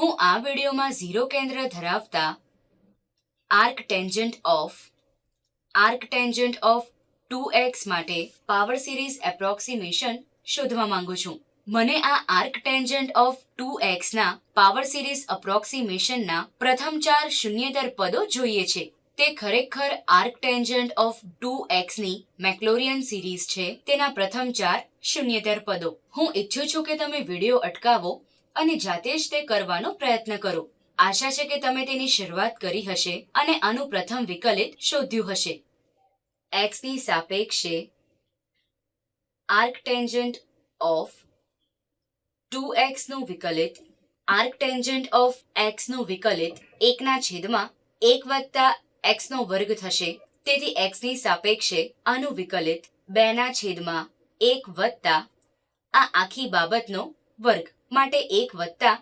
હું આ વિડીયોમાં ઝીરો કેન્દ્ર ધરાવતા arc tangent of, arc tangent of two x માટે પાવર સિરીઝ એપ્રોક્સિમેશન શોધવા માંગુ છું. મને આ આર્ક ટેન્જન્ટ ઓફ ટુ એક્સના પાવર સિરીઝ અપ્રોક્સિમેશનના પ્રથમ ચાર શૂન્યેતર પદો જોઈએ છે. તે ખરેખર આર્ક ટેન્જન્ટ ઓફ ટુ એક્સની મેક્લોરિયન સિરીઝ છે. તેના પ્રથમ ચાર શૂન્યેતર પદો. હું ઈચ્છું છું કે તમે વીડિયો અટકાવો અને જાતે જ તે કરવાનો પ્રયત્ન કરો. આશા છે કે તમે તેની શરૂઆત કરી હશે અને આનું પ્રથમ વિકલિત શોધ્યું હશે. એક્સની સાપેક્ષે આર્ક ટેન્જન્ટ ઓફ ટુ એક્સનું વિકલિત આર્ક ટેન્જન્ટ ઓફ એક્સનું વિકલિત એકના છેદમાં એક વત્તા એક્સનો વર્ગ થશે. તેથી એક્સની સાપેક્ષે આનું વિકલિત બેના છેદમાં એક વત્તા આ આખી બાબતનો વર્ગ. માટે એક વત્તા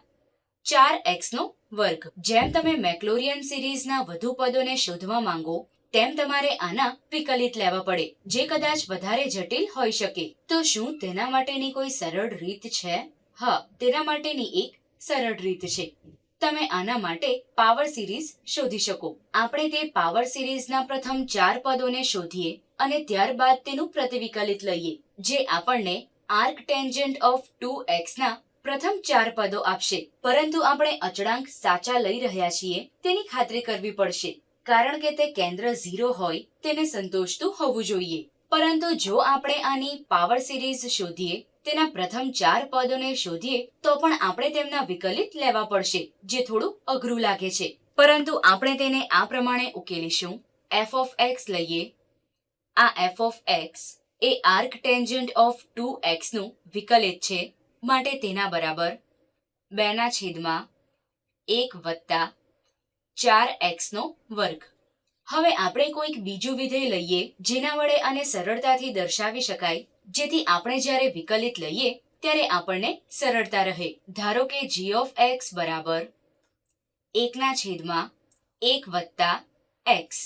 ચાર એક્સ નો વર્ગ. જેમ તમે મેક્લોરિયન સિરીઝના વધુ પદોને શોધવા માંગો, તેમ તમારે આના વિકલિત લેવા પડે, જે કદાચ વધારે જટિલ હોઈ શકે. તો શું તેના માટેની કોઈ સરળ રીત છે? હા, તેના માટેની એક સરળ રીત છે. તમે આના માટે પાવર સિરીઝ શોધી શકો. આપણે તે પાવર સિરીઝના પ્રથમ ચાર પદોને શોધીએ અને ત્યારબાદ તેનું પ્રતિવિકલિત લઈએ, જે આપણને આર્ક ટેન્જન્ટ ઓફ ટુ એક્સના પ્રથમ ચાર પદો આપશે. પરંતુ આપણે અચળાંક સાચા લઈ રહ્યા છીએ, તેની ખાતરી કરવી પડશે. કારણ કે તે કેન્દ્ર ઝીરો હોય, તેને સંતોષતું હોવું જોઈએ. પરંતુ જો આપણે આની પાવર સિરીઝ શોધીએ, તેના પ્રથમ ચાર પદોને શોધીએ, તો પણ આપણે તેમના વિકલિત લેવા પડશે, જે થોડું અઘરું લાગે છે. પરંતુ આપણે તેને આ પ્રમાણે ઉકેલીશું. એફ ઓફ એક્સ લઈએ. આ એફ ઓફ એક્સ એ આર્ક ટેન્જન્ટ ઓફ ટુ એક્સનું વિકલિત છે. માટે તેના બરાબર બેના છેદમાં એક વત્તા ચાર એક્સનો વર્ગ. હવે આપણે કોઈક બીજું વિધેય લઈએ, જેના વડે આને સરળતાથી દર્શાવી શકાય. જેથી આપણે જ્યારે વિકલિત લઈએ, ત્યારે આપણને સરળતા રહે. ધારો કે જી ઓફ એક્સ બરાબર એકના છેદમાં એક વત્તા એક્સ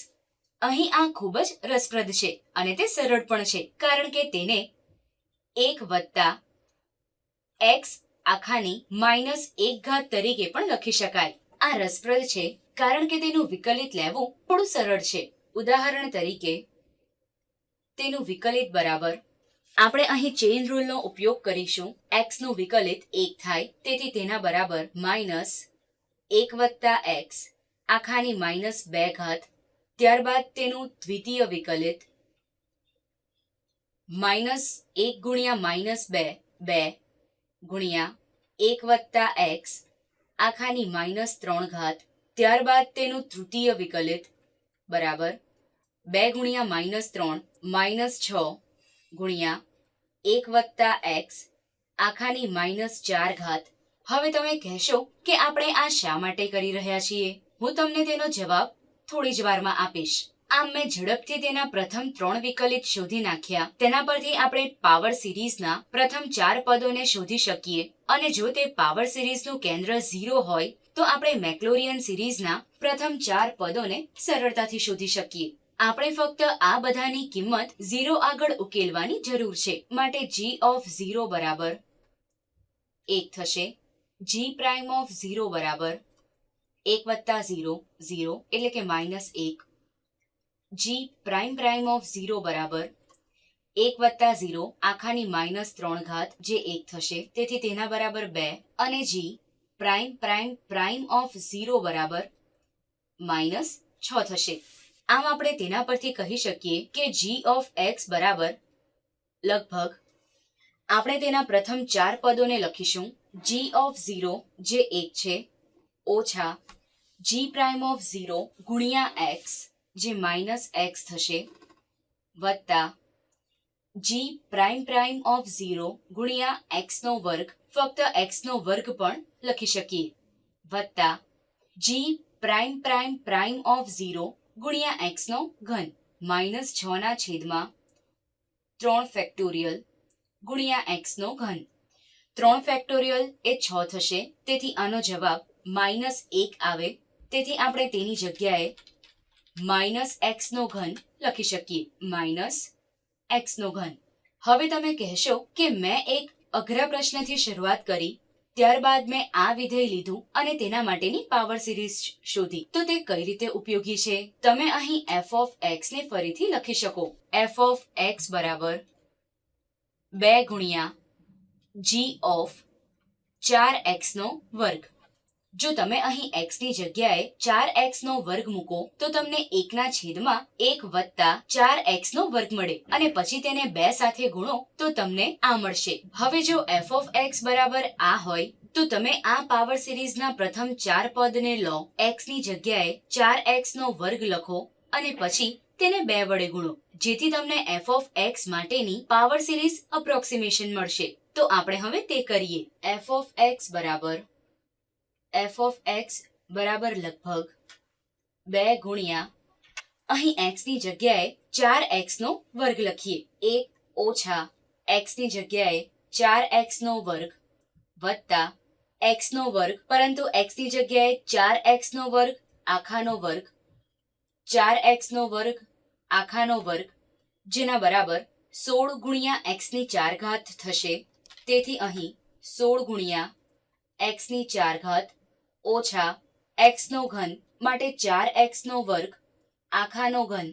અહીં આ ખૂબ જ રસપ્રદ છે અને તે સરળ પણ છે, કારણ કે તેને એક વત્તા એક્સ આખાની માઇનસ એક ઘાત તરીકે પણ લખી શકાય. આ રસપ્રદ છે, કારણ કે તેનું વિકલિત લેવું થોડું સરળ છે. ઉદાહરણ તરીકે, તેનું વિકલિત બરાબર. આપણે અહીં ચેઇન રૂલનો ઉપયોગ કરીશું. એક્સનું વિકલિત એક થાય, તેથી તેના બરાબર માઇનસ એક વત્તા એક્સ આખાની માઇનસ બે ઘાત. ત્યારબાદ તેનું દ્વિતીય વિકલિત. માઇનસ એક ગુણ્યા માઇનસ બે બે. ગુણ્યા એક વત્તા એક્સ આખાની માઇનસ ત્રણ ઘાત. ત્યારબાદ તેનું તૃતીય વિકલિત. બરાબર? બે ગુણ્યા માઇનસ ત્રણ, માઇનસ છ ગુણ્યા એક વત્તા એક્સ આખાની માઇનસ ચાર ઘાત. હવે તમે કહેશો કે આપણે આ શા માટે કરી રહ્યા છીએ? હું તમને તેનો જવાબ થોડી જ વારમાં આપીશ. આમ મેં ઝડપથી તેના પ્રથમ ત્રણ વિકલિત શોધી નાખ્યા. તેના પરથી આપણે પાવર સિરીઝના પ્રથમ ચાર પદોને શોધી શકીએ. અને જો તે પાવર સિરીઝનું કેન્દ્ર ઝીરો હોય, તો આપણે મેક્લોરિયન સિરીઝના પ્રથમ ચાર પદોને સરળતાથી શોધી શકીએ. આપણે ફક્ત આ બધાની કિંમત ઝીરો આગળ ઉકેલવાની જરૂર છે. માટે જી ઓફ ઝીરો બરાબર એક થશે. જી પ્રાઇમ ઓફ ઝીરો બરાબર એક વત્તા ઝીરો ઝીરો એટલે કે માઇનસ એક. G prime prime of zero બરાબર. એક વત્તા ઝીરો આખાની માઇનસ ત્રણ ઘાત જે એક થશે, તેથી તેના બરાબર બે. અને g prime prime prime of zero બરાબર માઇનસ છ થશે. આમ આપણે તેના પરથી કહી શકીએ કે જી ઓફ એક્સ બરાબર લગભગ આપણે તેના પ્રથમ ચાર પદોને લખીશું. જી ઓફ ઝીરો જે એક છે, ઓછા જી પ્રાઇમ ઓફ ઝીરો ગુણ્યા એક્સ જે માઇનસ એક્સ થશે વત્તા G prime prime of zero ગુણ્યા એક્સનો વર્ગ, ફક્ત એક્સનો વર્ગ પણ લખી શકીએ. વત્તા G prime prime prime of zero ગુણ્યા એક્સનો ઘન માઇનસ છ ના છેદમાં ત્રણ ફેક્ટોરિયલ ગુણ્યા એક્સનો ઘન. ત્રણ ફેક્ટોરિયલ એ છ થશે, તેથી આનો જવાબ માઇનસ એક આવે. તેથી આપણે તેની જગ્યાએ માઇનસ એક્સનો ઘન લખી શકીએ. માઇનસ એક્સનો ઘન. હવે તમે કહેશો કે મેં એક અઘરા પ્રશ્નથી શરૂઆત કરી, ત્યારબાદ મેં આ વિધેય લીધું અને તેના માટેની પાવર સિરીઝ શોધી. તો તે કઈ રીતે ઉપયોગી છે? તમે અહીં એફ ઓફ એક્સ ને ફરીથી લખી શકો. એફ ઓફ એક્સ બરાબર બે ગુણ્યા જી ઓફ ચાર એક્સ નો વર્ગ. જો તમે અહીં x ની જગ્યાએ ચાર એક્સ નો વર્ગ મૂકો, તો તમને એકના છેદમાં એક વત્તા ચાર એક્સ નો વર્ગ મળે અને પછી તેને બે સાથે ગુણો, તો તમને આ મળશે. હવે જો એફ ઓફ એક્સ બરાબર આ હોય, તો તમે આ પાવર સિરીઝના પ્રથમ ચાર પદને લો. એક્સની જગ્યાએ ચાર એક્સ નો વર્ગ લખો અને પછી તેને બે વડે ગુણો, જેથી તમને એફ ઓફ એક્સ માટેની પાવર સિરીઝ અપ્રોક્સિમેશન મળશે. તો આપણે હવે તે કરીએ. એફ ઓફ એક્સ બરાબર એફ ઓફ એક્સ બરાબર લગભગ બે ગુણ્યા અહીં એક્સની જગ્યાએ ચાર એક્સ નો વર્ગ લખીએ. એક ઓછા એક્સની જગ્યાએ ચાર એક્સ નો વર્ગ વત્તા એક્સ નો વર્ગ, પરંતુ એક્સની જગ્યાએ ચાર એક્સ નો વર્ગ, આખાનો વર્ગ, ચાર એક્સ નો વર્ગ, આખાનો વર્ગ, જેના બરાબર સોળ ગુણ્યા એક્સની ચાર ઘાત થશે. તેથી અહીં સોળ ગુણ્યા એક્સની ચાર ઘાત ઓછા એક્સ નો ઘન માટે ચાર એક્સ નો વર્ગ આખાનો ઘન,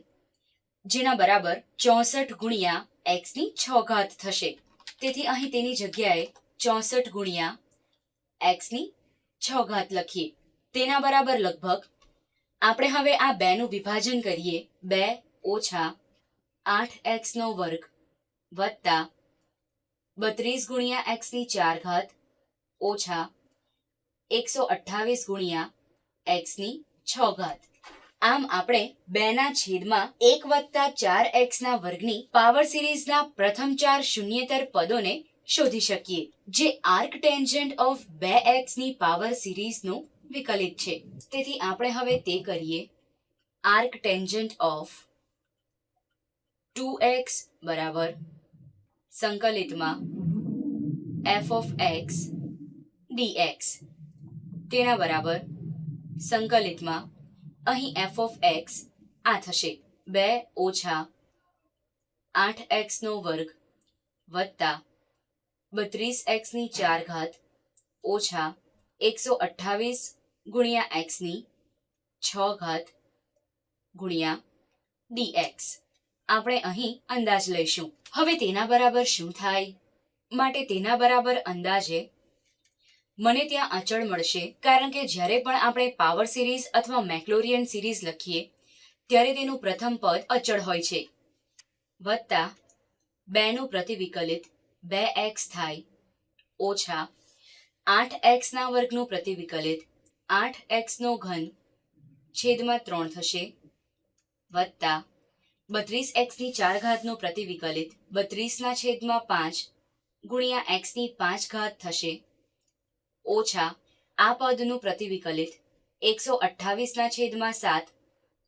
જેના બરાબર ચોસઠ ગુણ્યા એક્સની છ ઘાત થશે. તેથી અહીં તેની જગ્યાએ ચોસઠ ગુણ્યા એક્સની છ ઘાત લખીએ. તેના બરાબર લગભગ આપણે હવે આ બેનું વિભાજન કરીએ. બે ઓછા આઠ એક્સનો વર્ગ વત્તા બત્રીસ ગુણ્યા એક્સની ચાર ઘાત ઓછા એકસો અઠ્ઠાવીસ ગુણ્યા એક્સની છ ઘાત. આમ આપણે બેના છેદમાં એક વત્તા ચાર એક્સ ના વર્ગની પાવર સિરીઝના પ્રથમ ચાર શૂન્યેતર પદોને શોધી શકીએ, જે આર્ક ટેન્જન્ટ ઓફ બે એક્સની પાવર સિરીઝનું વિકલિત છે. તેથી આપણે હવે તે કરીએ. Arc tangent of two x બરાબર સંકલિતમાં એફ ઓફ એક્સ ડીએક્સ તેના બરાબર સંકલિતમાં અહીં એફ ઓફ એક્સ આ થશે. બે ઓછા આઠ એક્સનો વર્ગ વત્તા બત્રીસ એક્સની ચાર ઘાત ઓછા એકસો અઠ્ઠાવીસ ગુણ્યા એક્સની છ ઘાત ગુણ્યા ડી એક્સ આપણે અહીં અંદાજ લઈશું. હવે તેના બરાબર શું થાય? માટે તેના બરાબર અંદાજે મને ત્યાં અચળ મળશે, કારણ કે જ્યારે પણ આપણે પાવર સિરીઝ અથવા મેક્લોરિયન સિરીઝ લખીએ, ત્યારે તેનું પ્રથમ પદ અચળ હોય છે. વત્તા બેનું પ્રતિવિકલિત બે એક્સ થાય, ઓછા આઠ એક્સના વર્ગનું પ્રતિવિકલિત આઠ એક્સનો ઘન છેદમાં ત્રણ થશે. વત્તા બત્રીસ એક્સની ચાર ઘાતનું પ્રતિવિકલિત બત્રીસના છેદમાં પાંચ ગુણ્યા એક્સની પાંચ ઘાત થશે. ઓછા, આ પદનું પ્રતિવિકલિત એકસો અઠ્ઠાવીસના છેદમાં સાત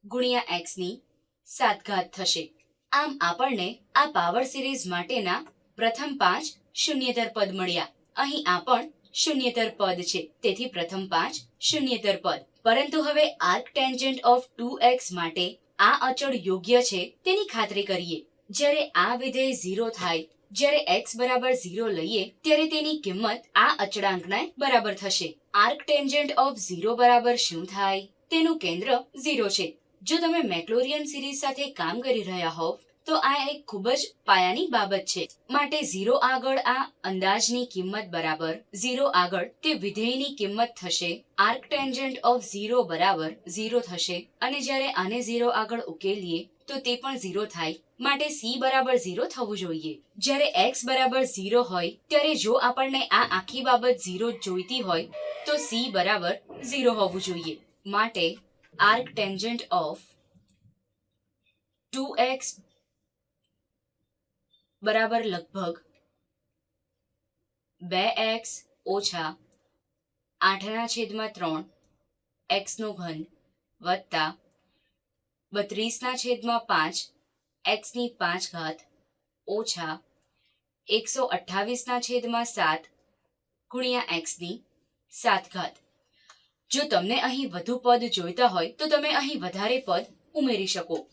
ગુણ્યા એક્સની સાત ઘાત થશે. આમ આપણને આ પાવર સિરીઝ માટેના પ્રથમ પાંચ શૂન્યતર પદ મળ્યા. અહીં આ પણ શૂન્યતર પદ છે. તેથી પ્રથમ પાંચ શૂન્યતર પદ. પરંતુ હવે arc tangent of two x માટે આ અચળ યોગ્ય છે તેની ખાતરી કરીએ. જ્યારે આ વિધેય ઝીરો થાય જ્યારે એક્સ બરાબર ઝીરો લઈએ, ત્યારે તેની કિંમત આ અચળાંકના બરાબર થશે. આર્ક ટેન્જન્ટ ઓફ ઝીરો બરાબર શું થાય? તેનું કેન્દ્ર ઝીરો છે. જો તમે મેક્લોરિયન સિરીઝ સાથે કામ કરી રહ્યા હોવ, તો આ એક ખૂબ જ પાયાની બાબત છે. માટે ઝીરો આગળ આ અંદાજની કિંમત બરાબર ઝીરો આગળ તે વિધેયની કિંમત થશે. આર્ક ટેન્જન્ટ ઓફ ઝીરો બરાબર ઝીરો થશે. અને જ્યારે આને ઝીરો આગળ ઉકેલીએ તો તે પણ ઝીરો થાય. માટે સી બરાબર ઝીરો થવું જોઈએ. જ્યારે એક્સ બરાબર ઝીરો હોય, ત્યારે જો આપણને આ આખી બાબત ઝીરો જોઈતી હોય, તો સી બરાબર ઝીરો હોવું જોઈએ. માટે arc tangent of two x બરાબર લગભગ બે એક્સ ઓછા આઠના છેદમાં ત્રણ એક્સનો ઘન વત્તા બત્રીસના છેદમાં પાંચ, એક્સની પાંચ ઘાત ઓછા એકસો અઠ્ઠાવીસના છેદમાં સાત ગુણ્યા એક્સની સાત ઘાત. જો તમને અહીં વધુ પદ જોઈતા હોય તો તમે અહીં વધારે પદ ઉમેરી શકો.